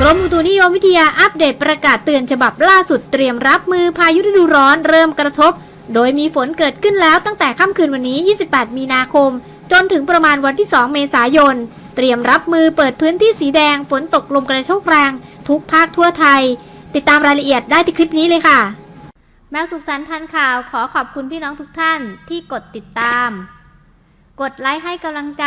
กรมอุตุนิยมวิทยาอัปเดตประกาศเตือนฉบับล่าสุดเตรียมรับมือพายุฤดูร้อนเริ่มกระทบ โดยมีฝนเกิดขึ้นแล้วตั้งแต่ค่ำคืนวันนี้ 28 มีนาคม จนถึงประมาณวันที่ 2 เมษายน เตรียมรับมือเปิดพื้นที่สีแดง ฝนตกลมกระโชกแรง ทุกภาคทั่วไทย ติดตามรายละเอียดได้ที่คลิปนี้เลยค่ะ แมวสุขสันต์ทันข่าวขอขอบคุณพี่น้องทุกท่านที่กดติดตาม กดไลค์ให้กำลังใจ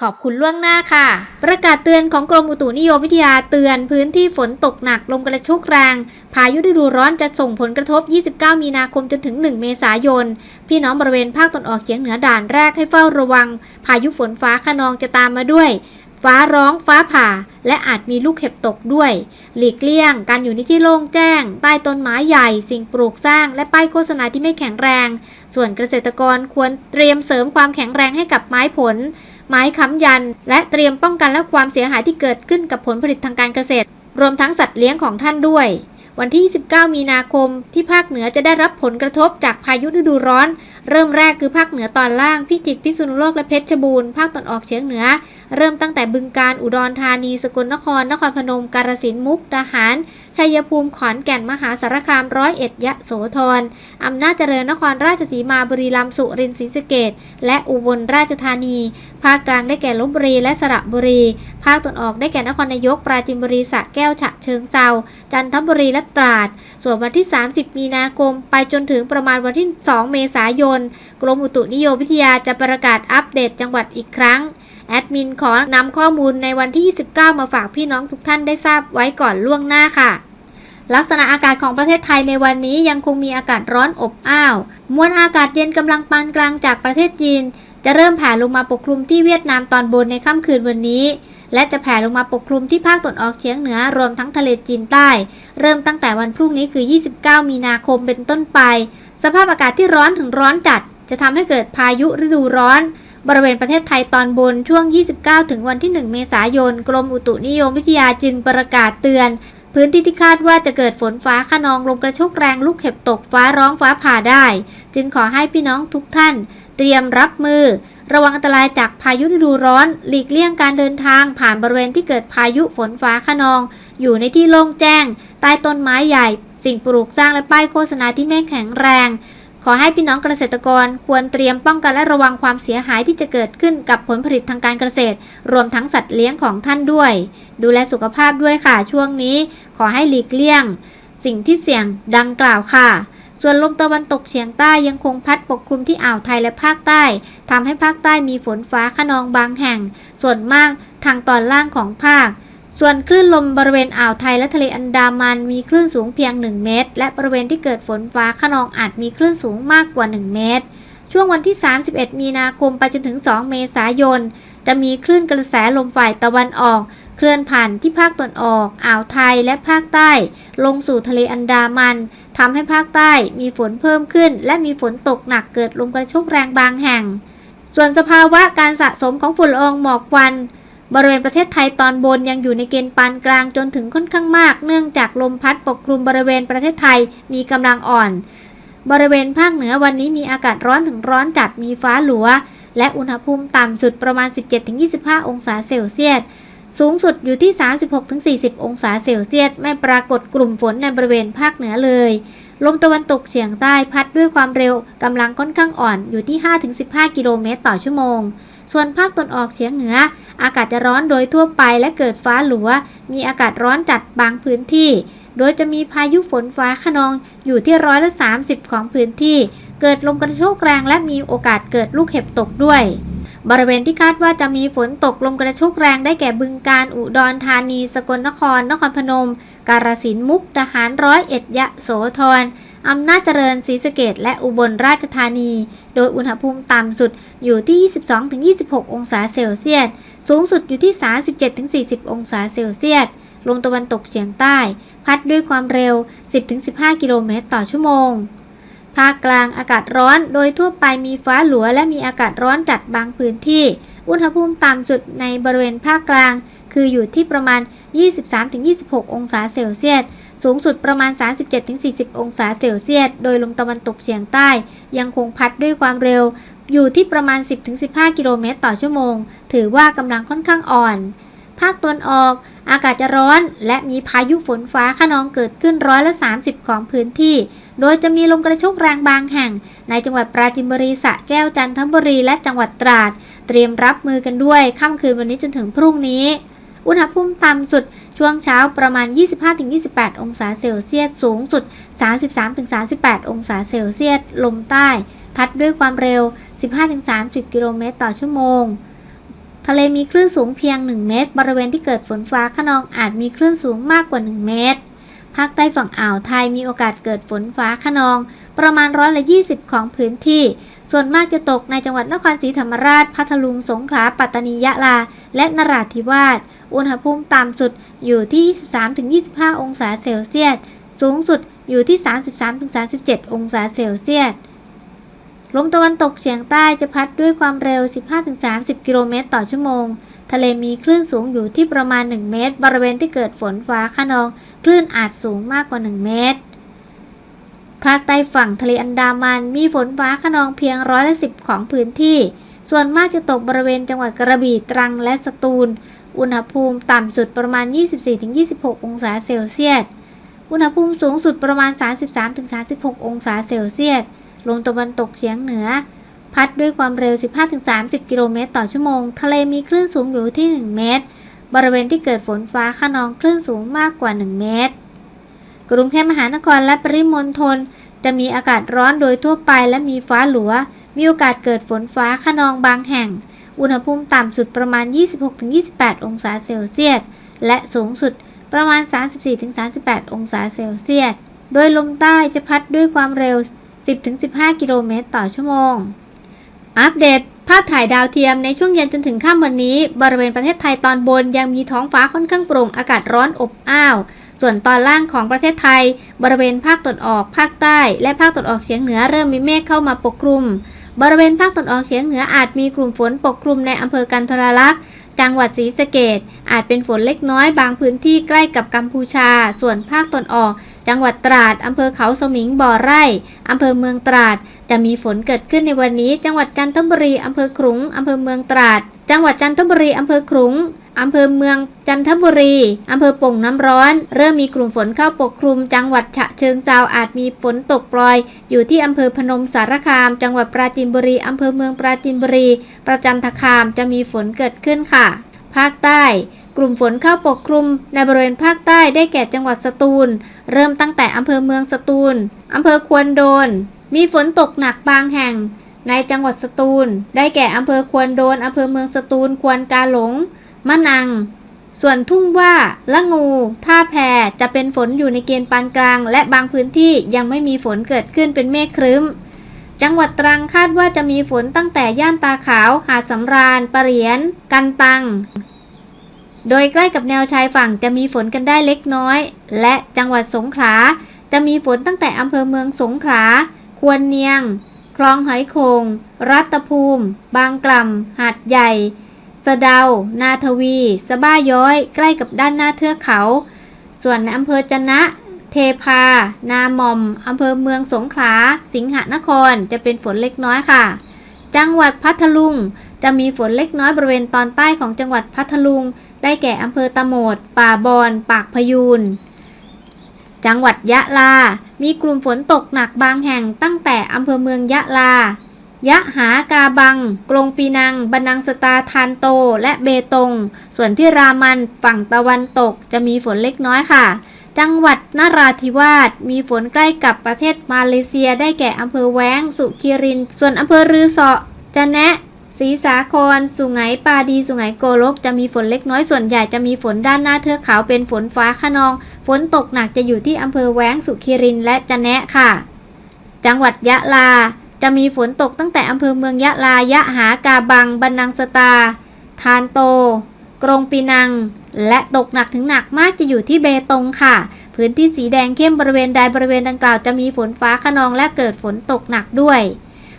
ขอบคุณล่วงหน้าค่ะ ประกาศเตือนของกรมอุตุนิยมวิทยาเตือนพื้นที่ฝนตกหนักลมกระโชกแรง พายุฤดูร้อนจะส่งผลกระทบ 29 มีนาคมจนถึง 1 เมษายน พี่น้องบริเวณภาคตะวันออกเฉียงเหนือด่านแรกให้เฝ้าระวัง พายุฝนฟ้าขนองจะตามมาด้วย ฟ้าร้องฟ้าผ่า และอาจมีลูกเห็บตกด้วย หลีกเลี่ยง การอยู่ในที่โล่งแจ้ง ใต้ต้นไม้ใหญ่ สิ่งปลูกสร้าง และป้ายโฆษณาที่ไม่แข็งแรง ส่วนเกษตรกรควรเตรียมเสริมความแข็งแรงให้กับไม้ผล ไม้ค้ำยัน และเตรียมป้องกันและความเสียหายที่เกิดขึ้นกับผลผลิตทางการเกษตร รวมทั้งสัตว์เลี้ยงของท่านด้วย วันที่29มีนาคม ที่ภาคเหนือจะได้รับผลกระทบจากพายุฤดูร้อน เริ่มแรกคือภาคเหนือตอนล่าง พิจิตรพิษณุโลกและเพชรบูรณ์ภาคตอนออกเฉียงเหนือ เริ่มตั้งแต่บึงกาฬอุดรธานี สกลนคร นครพนม กาฬสินธุ์มุกดาหาร ชัยภูมิขอนแก่นมหาสารคามร้อยเอ็ดยะโสธรอำนาจเจริญนครราชสีมาบุรีรัมย์สุรินทร์ศรีสะเกษและอุบลราชธานี ภาคกลางได้แก่ลบบุรีและสระบุรี ภาคตะวันออกได้แก่นครนายกปราจีนบุรีสระแก้วฉะเชิงเซาจันทบุรีและตราด ส่วนวันที่ 30 มีนาคม ไปจนถึงประมาณวันที่ 2 เมษายน กรมอุตุนิยมวิทยาจะประกาศอัปเดตจังหวัดอีกครั้ง แอดมินขอนำข้อมูลในวันที่ 29 มาฝากพี่น้องทุกท่านได้ทราบไว้ก่อนล่วงหน้าค่ะ ลักษณะอากาศของประเทศไทยในวันนี้ยังคงมีอากาศร้อนอบอ้าว มวลอากาศเย็นกำลังปานกลางจากประเทศจีน จะเริ่มแผ่ลงมาปกคลุมที่เวียดนามตอนบนในค่ำคืนวันนี้และจะแผ่ลงมาปกคลุมที่ภาคตะวันออกเฉียงเหนือรวมทั้งทะเลจีนใต้ เริ่มตั้งแต่วันพรุ่งนี้คือ 29 มีนาคมเป็นต้นไป สภาพอากาศที่ร้อนถึงร้อนจัด จะทำให้เกิดพายุฤดูร้อน บริเวณประเทศไทยตอนบนช่วง 29 ถึงวันที่ 1 เมษายน กรมอุตุนิยมวิทยาจึงประกาศเตือน พื้นที่ที่คาดว่าจะเกิดฝนฟ้าขนองลมกระโชกแรงลูกเห็บตกฟ้าร้องฟ้าผ่าได้ จึงขอให้พี่น้องทุกท่าน เตรียมรับมือ ระวังอันตรายจากพายุฤดูร้อน หลีกเลี่ยงการเดินทางผ่านบริเวณที่เกิดพายุฝนฟ้าขนอง อยู่ในที่โล่งแจ้ง ใต้ต้นไม้ใหญ่ สิ่งปลูกสร้างและป้ายโฆษณาที่ไม่แข็งแรง ขอให้พี่น้องเกษตรกรควรเตรียมป้องกันและระวังความเสียหายที่จะเกิดขึ้นกับผลผลิตทางการเกษตร รวมทั้งสัตว์เลี้ยงของท่านด้วย ดูแลสุขภาพด้วยค่ะช่วงนี้ ขอให้หลีกเลี่ยง สิ่งที่เสี่ยงดังกล่าวค่ะส่วนลมตะวันตกเฉียงใต้ยังคงพัดปกคลุมที่อ่าวไทยและภาคใต้ทำให้ภาคใต้มีฝนฟ้าขนองบางแห่ง ส่วนมากทางตอนล่างของภาค ส่วนคลื่นลมบริเวณอ่าวไทยและทะเลอันดามันมีคลื่นสูงเพียง 1 เมตร และบริเวณที่เกิดฝนฟ้าขนองอาจมีคลื่นสูงมากกว่า 1 เมตร ช่วงวันที่ 31 มีนาคมไปจนถึง 2 เมษายน จะมีคลื่นกระแสลมฝ่ายตะวันออก เคลื่อนผ่านที่ภาคตะวันออก อ่าวไทยและภาคใต้ ลงสู่ทะเลอันดามันทำให้ภาคใต้มีฝนเพิ่มขึ้น และมีฝนตกหนักเกิดลมกระโชกแรงบางแห่ง ส่วนสภาวะการสะสมของฝุ่นละอองหมอกควัน บริเวณประเทศไทยตอนบนยังอยู่ในเกณฑ์ปานกลางจนถึงค่อนข้างมาก เนื่องจากลมพัดปกคลุมบริเวณประเทศไทยมีกำลังอ่อน บริเวณภาคเหนือวันนี้มีอากาศร้อนถึงร้อนจัดมีฟ้าหลัว และอุณหภูมิต่ำสุดประมาณ 17-25 องศาเซลเซียส สูงสุดอยู่ที่ 36-40 องศาเซลเซียส ไม่ปรากฏกลุ่มฝนในบริเวณภาคเหนือเลย ลมตะวันตกเฉียงใต้พัดด้วยความเร็วกำลังค่อนข้างอ่อนอยู่ที่ 5-15 กิโลเมตรต่อชั่วโมง ส่วนภาคตะวันออกเฉียงเหนือ อากาศจะร้อนโดยทั่วไปและเกิดฟ้าหลัว มีอากาศร้อนจัดบางพื้นที่ โดยจะมีพายุฝนฟ้าขนองอยู่ที่ร้อยละ 30 ของพื้นที่ เกิดลมกระโชกแรงและมีโอกาสเกิดลูกเห็บตกด้วย บริเวณที่คาดว่าจะมีฝนตกลมกระโชกแรงได้แก่บึงกาฬอุดรธานี สกลนคร นครพนม กาฬสินธุ์ มุกดาหาร ร้อยเอ็ด ยะโสธร อำนาจเจริญศรีสะเกดและอุบลราชธานี โดยอุณหภูมิต่ำสุดอยู่ที่ 22-26 องศาเซลเซียส สูงสุดอยู่ที่ 37-40 องศาเซลเซียส ลมตะวันตกเฉียงใต้ พัดด้วยความเร็ว 10-15 กิโลเมตรต่อชั่วโมง ภาคกลางอากาศร้อน โดยทั่วไปมีฟ้าหลัวและมีอากาศร้อนจัดบางพื้นที่ อุณหภูมิต่ำสุดในบริเวณภาคกลาง คืออยู่ที่ประมาณ 23-26 องศาเซลเซียส สูงสุดประมาณ 37-40 องศาเซลเซียส โดยลมตะวันตกเฉียงใต้ ยังคงพัดด้วยความเร็ว อยู่ที่ประมาณ 10-15 กิโลเมตรต่อชั่วโมง ถือว่ากำลังค่อนข้างอ่อน ภาคตะวันออก อากาศจะร้อน และมีพายุฝนฟ้าขนองเกิดขึ้นร้อยละ 30 ของพื้นที่ โดยจะมีลมกระโชกแรงบางแห่ง ในจังหวัดปราจีนบุรีสระแก้วจันทบุรีและจังหวัดตราด เตรียมรับมือกันด้วยค่ำคืนวันนี้จนถึงพรุ่งนี้ อุณหภูมิต่ำสุดช่วงเช้าประมาณ 25-28 องศาเซลเซียส สูงสุด 33-38 องศาเซลเซียส ลมใต้ พัดด้วยความเร็ว 15-30 กิโลเมตรต่อชั่วโมง ทะเลมีคลื่นสูงเพียง 1 เมตร บริเวณที่เกิดฝนฟ้าขนองอาจมีคลื่นสูงมากกว่า 1 เมตร ภาคใต้ฝั่งอ่าวไทยมีโอกาสเกิดฝนฟ้าขนอง ประมาณร้อยละ20 ของพื้นที่ส่วนมากจะตกในจังหวัดนครศรีธรรมราช พัทลุง สงขลา ปัตตานี ยะลา และนราธิวาส อุณหภูมิต่ำสุดอยู่ที่ 23-25 องศาเซลเซียส สูงสุดอยู่ที่ 33-37 องศาเซลเซียส ลมตะวันตกเฉียงใต้จะพัดด้วยความเร็ว 15-30 กิโลเมตรต่อชั่วโมง ทะเลมีคลื่นสูงอยู่ที่ประมาณ 1 เมตร บริเวณที่เกิดฝนฟ้าขนอง คลื่นอาจสูงมากกว่า 1 เมตร ภาคใต้ฝั่งทะเลอันดามันมีฝนฟ้าขนองเพียงร้อยละสิของพื้นที่ ส่วนมากจะตกบริเวณจังหวัดกระบี่ตรังและสตูล อุณหภูมิต่ำสุดประมาณ 24-26 องศาเซลเซียส อุณหภูมิสูงสุดประมาณ 33-36 องศาเซลเซียส ลมตะวันตกเฉียงเหนือ พัดด้วยความเร็ว 15-30 กิโลเมตรต่อชั่วโมง ทะเลมีคลื่นสูงอยู่ที่ 1 เมตร บริเวณที่เกิดฝนฟ้าขนองคลื่นสูงมากกว่า 1 เมตร กรุงเทพมหานครและปริมณฑลจะมีอากาศร้อนโดยทั่วไปและมีฟ้าหลัว มีโอกาสเกิดฝนฟ้าขนองบางแห่ง อุณหภูมิต่ำสุดประมาณ 26-28 องศาเซลเซียส และสูงสุดประมาณ 34-38 องศาเซลเซียส โดยลมใต้จะพัดด้วยความเร็ว 10-15 กิโลเมตรต่อชั่วโมง อัปเดต ภาพถ่ายดาวเทียมในช่วงเย็นจนถึงค่ำวันนี้ บริเวณประเทศไทยตอนบนยังมีท้องฟ้าค่อนข้างโปร่งอากาศร้อนอบอ้าว ส่วนตอนล่างของประเทศไทย บริเวณภาคตะวันออก ภาคใต้ และภาคตะวันออกเฉียงเหนือเริ่มมีเมฆเข้ามาปกคลุม บริเวณภาคตะวันออกเฉียงเหนืออาจมีกลุ่มฝนปกคลุมในอำเภอกันทรลักษณ์จังหวัดศรีสะเกดอาจเป็นฝนเล็กน้อยบางพื้นที่ใกล้กับกัมพูชา ส่วนภาคตะวันออก จังหวัดตราดอำเภอเขาสมิงบ่อไร่อำเภอเมืองตราด จะมีฝนเกิดขึ้นในวันนี้ จังหวัดจันทบุรีอำเภอขลุงอำเภอเมืองตราด จังหวัดจันทบุรีอำเภอขลุง อำเภอเมืองจันทบุรี อำเภอป่งน้ำร้อน เริ่มมีกลุ่มฝนเข้าปกคลุม จังหวัดฉะเชิงเซาอาจมีฝนตกปล่อย อยู่ที่อำเภอพนมสารคาม จังหวัดปราจีนบุรี อำเภอเมืองปราจีนบุรี ประจันทคามจะมีฝนเกิดขึ้นค่ะ ภาคใต้กลุ่มฝนเข้าปกคลุมในบริเวณภาคใต้ได้แก่จังหวัดสตูล เริ่มตั้งแต่อำเภอเมืองสตูล อำเภอควนโดน มีฝนตกหนักบางแห่ง ในจังหวัดสตูล ได้แก่อำเภอควนโดน อำเภอเมืองสตูล ควนกาหลง มะนัง ส่วนทุ่งว่าละงู ท่าแพจะเป็นฝนอยู่ในเกณฑ์ปานกลาง และบางพื้นที่ยังไม่มีฝนเกิดขึ้นเป็นเมฆครึ้ม จังหวัดตรังคาดว่าจะมีฝนตั้งแต่ย่านตาขาว หาดสำราญปะเหรียน กันตัง โดยใกล้กับแนวชายฝั่งจะมีฝนกันได้เล็กน้อย และจังหวัดสงขลาจะมีฝนตั้งแต่อำเภอเมืองสงขลา ควรเนียง คลองหอยโขงรัตภูมิ บางกล่ำหาดใหญ่ สะเดา นาทวีสะบ้าย้อย ใกล้กับด้านหน้าเทือกเขา ส่วนในอำเภอจนะ เทพา นาหม่อมอำเภอเมืองสงขลา สิงหนคร จะเป็นฝนเล็กน้อยค่ะ จังหวัดพัทลุง จะมีฝนเล็กน้อยบริเวณตอนใต้ของจังหวัดพัทลุง ได้แก่อำเภอตะโหมด ป่าบอน ปากพยูน จังหวัดยะลา มีกลุ่มฝนตกหนักบางแห่งตั้งแต่อำเภอเมืองยะลา ยะหากาบัง กรงปีนังบันนังสตาทานโต และเบตง ส่วนที่รามันฝั่งตะวันตกจะมีฝนเล็กน้อยค่ะ จังหวัดนราธิวาสมีฝนใกล้กับประเทศมาเลเซียได้แก่อำเภอแว้ง สุขีริน ส่วนอำเภอรือเสาะจะแนะศรีสาคร สุไหงปาดี สุไหงโกลก จะมีฝนเล็กน้อย ส่วนใหญ่จะมีฝนด้านหน้าเทือกเขาเป็นฝนฟ้าขนอง ฝนตกหนักจะอยู่ที่อำเภอแว้ง สุขีริน และจะแนะค่ะ จังหวัดยะลา จะมีฝนตกตั้งแต่อำเภอเมืองยะลายะหากาบัง บันนังสตา ทานโต กรงปีนัง และตกหนักถึงหนักมากจะอยู่ที่เบตงค่ะ พื้นที่สีแดงเข้มบริเวณใดบริเวณดังกล่าวจะมีฝนฟ้าขนองและเกิดฝนตกหนักด้วย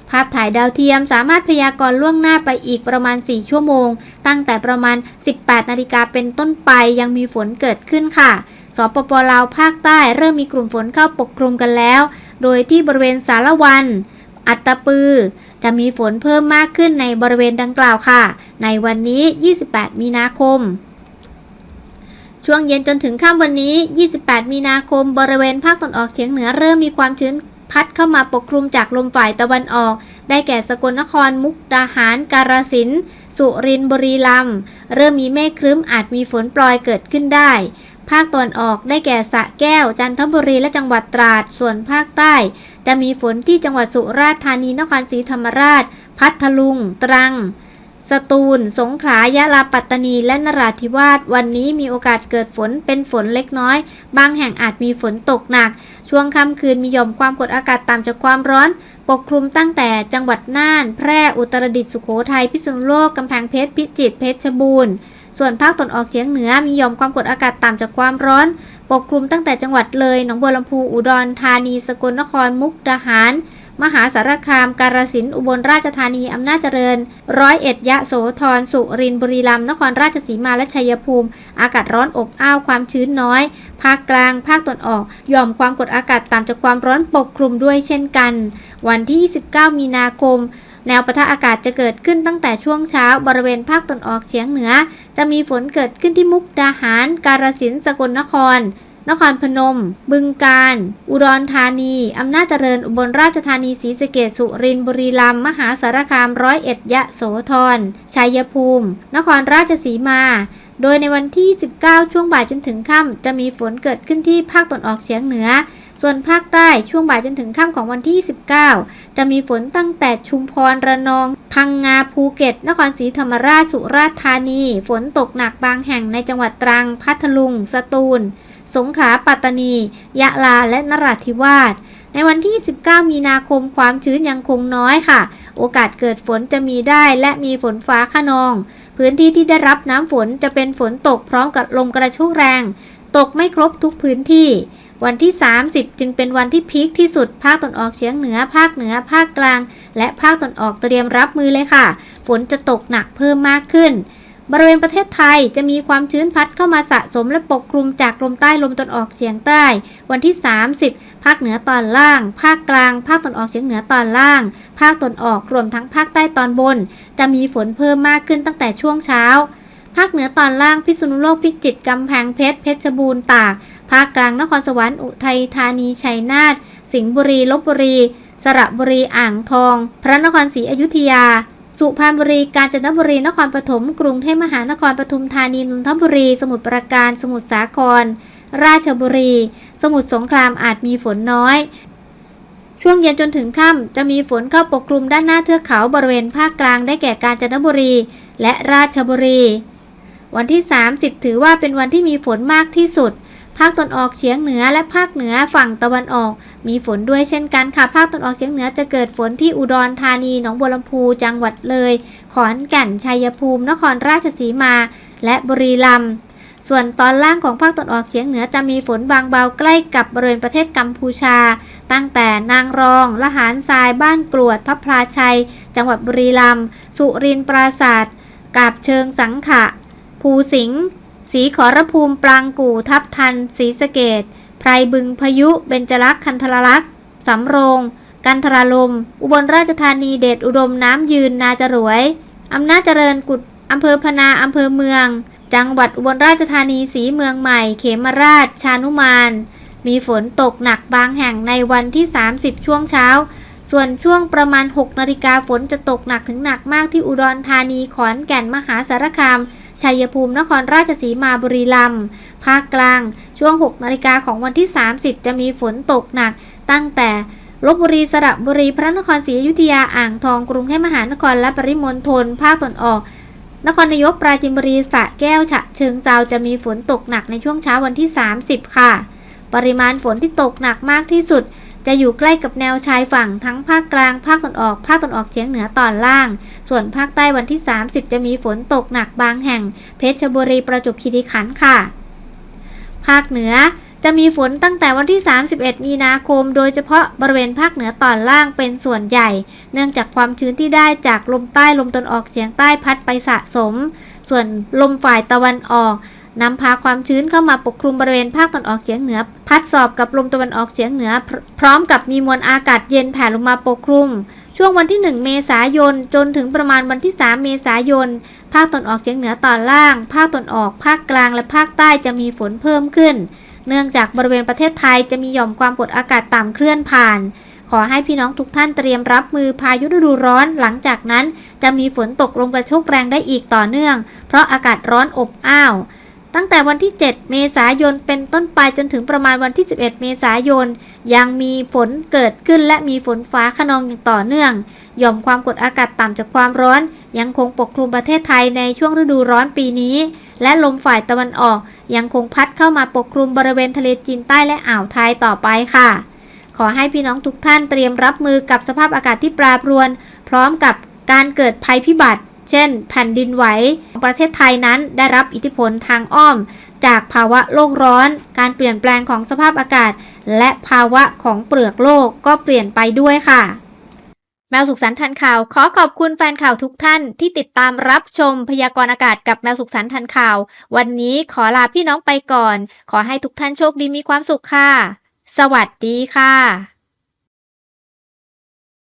ภาพถ่ายดาวเทียมสามารถพยากรณ์ล่วงหน้าไปอีกประมาณ 4 ชั่วโมง ตั้งแต่ประมาณ 18 นาฬิกาเป็นต้นไปยังมีฝนเกิดขึ้นค่ะ สปปลาวภาคใต้เริ่มมีกลุ่มฝนเข้าปกคลุมกันแล้ว โดยที่บริเวณสารวัน อัตตปือ จะมีฝนเพิ่มมากขึ้นในบริเวณดังกล่าวค่ะ ในวันนี้ 28 มีนาคม ช่วงเย็นจนถึงค่ำวันนี้ 28 มีนาคม บริเวณภาคตะวันออกเฉียงเหนือเริ่มมีความชื้นพัดเข้ามาปกคลุมจากลมฝ่ายตะวันออก ได้แก่สกลนครมุกดาหาร กาฬสินธุ์สุรินทร์บุรีรัมย์เริ่มมีเมฆครึ้มอาจมีฝนปลอยเกิดขึ้นได้ ภาคตะวันออกได้แก่สระแก้ว จันทบุรีและจังหวัดตราด ส่วนภาคใต้ จะมีฝนที่จังหวัดสุราษฎร์ธานีนครศรีธรรมราช พัทลุง ตรัง สตูล สงขลายะลาปัตตานี และนราธิวาส วันนี้มีโอกาสเกิดฝนเป็นฝนเล็กน้อย บางแห่งอาจมีฝนตกหนัก ช่วงค่ำคืนมีหย่อมความกดอากาศต่ำจากความร้อนปกคลุมตั้งแต่จังหวัดน่าน แพร่ อุตรดิตถ์ สุโขทัย พิษณุโลก กำแพงเพชร พิจิตร เพชรบูรณ์ ส่วนภาคตะวันออกเฉียงเหนือมีหย่อมความกดอากาศต่ำจากความร้อน ปกคลุมตั้งแต่จังหวัดเลย หนองบัวลำพูอุดรธานี สกลนครมุกดาหาร มหาสารคาม กาฬสินธุ์อุบลราชธานี อำนาจเจริญ ร้อยเอ็ดยะโสธรสุรินทร์บุรีรัมย์นครราชสีมาและชัยภูมิ อากาศร้อนอบอ้าวความชื้นน้อย ภาคกลาง ภาคตะวันออกหย่อมความกดอากาศต่ำจากความร้อนปกคลุมด้วยเช่นกัน วันที่ 29 มีนาคม แนวปะทะอากาศจะเกิดขึ้นตั้งแต่ช่วงเช้าบริเวณภาคตะวันออกเฉียงเหนือ จะมีฝนเกิดขึ้นที่มุกดาหาร กาฬสินธุ์สกลนคร นครพนม บึงกาฬอุดรธานี อำนาจเจริญ อุบลราชธานีศรีสะเกษสุรินทร์บุรีรัมย์มหาสารคามร้อยเอ็ดยะโสธรชัยภูมิ นครราชสีมาโดยในวันที่ 19 ช่วงบ่ายจนถึงค่ำจะมีฝนเกิดขึ้นที่ภาคตะวันออกเฉียงเหนือ ส่วนภาคใต้ช่วงบ่ายจนถึงค่ำของวันที่29จะมีฝนตั้งแต่ชุมพรระนอง พังงาภูเก็ต นครศรีธรรมราชสุราษฎร์ธานี ฝนตกหนักบางแห่งในจังหวัดตรัง พัทลุง สตูล สงขลาปัตตานี ยะลาและนราธิวาสในวันที่ 19 มีนาคมความชื้นยังคงน้อยค่ะ โอกาสเกิดฝนจะมีได้และมีฝนฟ้าขนอง พื้นที่ที่ได้รับน้ำฝนจะเป็นฝนตกพร้อมกับลมกระโชกแรง ตกไม่ครบทุกพื้นที่ วันที่ 30 จึงเป็นวันที่พีคที่สุด ภาคตนออกเฉียงเหนือ ภาคเหนือ ภาคกลาง และภาคตนออกเตรียมรับมือเลยค่ะ ฝนจะตกหนักเพิ่มมากขึ้น บริเวณประเทศไทยจะมีความชื้นพัดเข้ามาสะสมและปกคลุมจากลมใต้ลมตนออกเฉียงใต้ วันที่ 30 ภาคเหนือตอนล่าง ภาคกลาง ภาคตนออกเฉียงเหนือตอนล่าง ภาคตนออกรวมทั้งภาคใต้ตอนบน จะมีฝนเพิ่มมากขึ้นตั้งแต่ช่วงเช้าภาคเหนือตอนล่างพิษณุโลกพิจิตรกำแพงเพชรเพชรบูรณ์ตาก ภาคกลางนครสวรรค์อุทัยธานีชัยนาทสิงห์บุรีลบบุรี สระบุรีอ่างทอง พระนครศรีอยุธยา สุพรรณบุรี กาญจนบุรี นครปฐม กรุงเทพมหานครปทุมธานีนนทบุรี สมุทรปราการ สมุทรสาคร ราชบุรี สมุทรสงครามอาจมีฝนน้อย ช่วงเย็นจนถึงค่ำจะมีฝนเข้าปกคลุมด้านหน้าเทือกเขาบริเวณภาคกลางได้แก่กาญจนบุรี และราชบุรี วันที่ 30 ถือว่าเป็นวันที่มีฝนมากที่สุด ภาคตะวันออกเฉียงเหนือและภาคเหนือฝั่งตะวันออก มีฝนด้วยเช่นกันค่ะ ภาคตะวันออกเฉียงเหนือจะเกิดฝนที่อุดรธานี หนองบัวลำพูจังหวัดเลย ขอนแก่น ชัยภูมิ นครราชสีมา และบุรีรัมย์ส่วนตอนล่างของภาคตะวันออกเฉียงเหนือจะมีฝนบางเบาใกล้กับบริเวณประเทศกัมพูชา ตั้งแต่นางรอง ละหารทราย บ้านกรวดพับพลาชัย จังหวัดบุรีรัมย์ สุรินทร์ปราศาสตร์กาบเชิงสังขะ ภูสิงห์ สีขอรภูมิปรางกู่ทับทันศรีสะเกดไพรบึงพายุ เบญจลักษ์คันธรลักษ์สำโรง กันทราลม อุบลราชธานีเดชอุดมน้ำยืนนาจรวย อำนาจเจริญกุดอำเภอพนาอำเภอเมือง จังหวัดอุบลราชธานีสีเมืองใหม่ เขมราช ชานุมาน มีฝนตกหนักบางแห่งในวันที่ 30 ช่วงเช้า ส่วนช่วงประมาณ 6 นาฬิกาฝนจะตกหนักถึงหนักมากที่อุดรธานีขอนแก่นมหาสารคาม ชัยภูมิ นครราชสีมา บุรีรัมย์ ภาคกลาง ช่วง 6 นาฬิกาของวันที่ 30 จะมีฝนตกหนัก ตั้งแต่ลบบุรีสระบุรี พระนครศรีอยุธยา อ่างทอง กรุงเทพมหานคร และปริมณฑล ภาคตะวันออก นครนายก ปราจีนบุรี สระแก้ว ฉะเชิงเซา จะมีฝนตกหนักในช่วงเช้าวันที่ 30 ค่ะ ปริมาณฝนที่ตกหนักมากที่สุด จะอยู่ใกล้กับแนวชายฝั่งทั้งภาคกลาง ภาคตะวันออก ภาคตะวันออกเฉียงเหนือตอนล่าง ส่วนภาคใต้วันที่ 30 จะมีฝนตกหนักบางแห่ง เพชรบุรีประจวบคีรีขันธ์ค่ะ ภาคเหนือจะมีฝนตั้งแต่วันที่ 31 มีนาคม โดยเฉพาะบริเวณภาคเหนือตอนล่างเป็นส่วนใหญ่ เนื่องจากความชื้นที่ได้จากลมใต้ลมตะวันออกเฉียงใต้พัดไปสะสม ส่วนลมฝ่ายตะวันออก นำพาความชื้นเข้ามาปกคลุมบริเวณภาคตะวันออกเฉียงเหนือ พัดสอบกับลมตะวันออกเฉียงเหนือพรพร้อมกับมีมวลอากาศเย็นแผ่ลงมาปกคลุม ช่วงวันที่ 1 เมษายน จนถึงประมาณวันที่ 3 เมษายน ภาคตะวันออกเฉียงเหนือตอนล่าง ภาคตะวันออก ภาคกลาง และภาคใต้จะมีฝนเพิ่มขึ้น เนื่องจากบริเวณประเทศไทยจะมีหย่อมความกดอากาศต่ำเคลื่อนผ่านขอให้พี่น้องทุกท่านเตรียมรับมือพายุฤดูร้อน หลังจากนั้นจะมีฝนตกลมกระโชกแรงได้อีกต่อเนื่อง เพราะอากาศร้อนอบอ้าว ตั้งแต่วันที่ 7 เมษายนเป็นต้นไปจนถึงประมาณวันที่ 11 เมษายน ยังมีฝนเกิดขึ้นและมีฝนฟ้าขนองอย่างต่อเนื่อง หย่อมความกดอากาศต่ำจากความร้อน ยังคงปกคลุมประเทศไทยในช่วงฤดูร้อนปีนี้ และลมฝ่ายตะวันออกยังคงพัดเข้ามาปกคลุมบริเวณทะเลจีนใต้และอ่าวไทยต่อไปค่ะ ขอให้พี่น้องทุกท่านเตรียมรับมือกับสภาพอากาศที่แปรปรวน พร้อมกับการเกิดภัยพิบัติ เช่น แผ่นดินไหวประเทศไทยนั้นได้รับอิทธิพลทางอ้อม จากภาวะโลกร้อน การเปลี่ยนแปลงของสภาพอากาศ และภาวะของเปลือกโลกก็เปลี่ยนไปด้วยค่ะ แมวสุขสันต์ทันข่าว ขอขอบคุณแฟนข่าวทุกท่านที่ติดตามรับชมพยากรณ์อากาศกับแมวสุขสันต์ทันข่าว วันนี้ขอลาพี่น้องไปก่อน ขอให้ทุกท่านโชคดีมีความสุขค่ะ สวัสดีค่ะ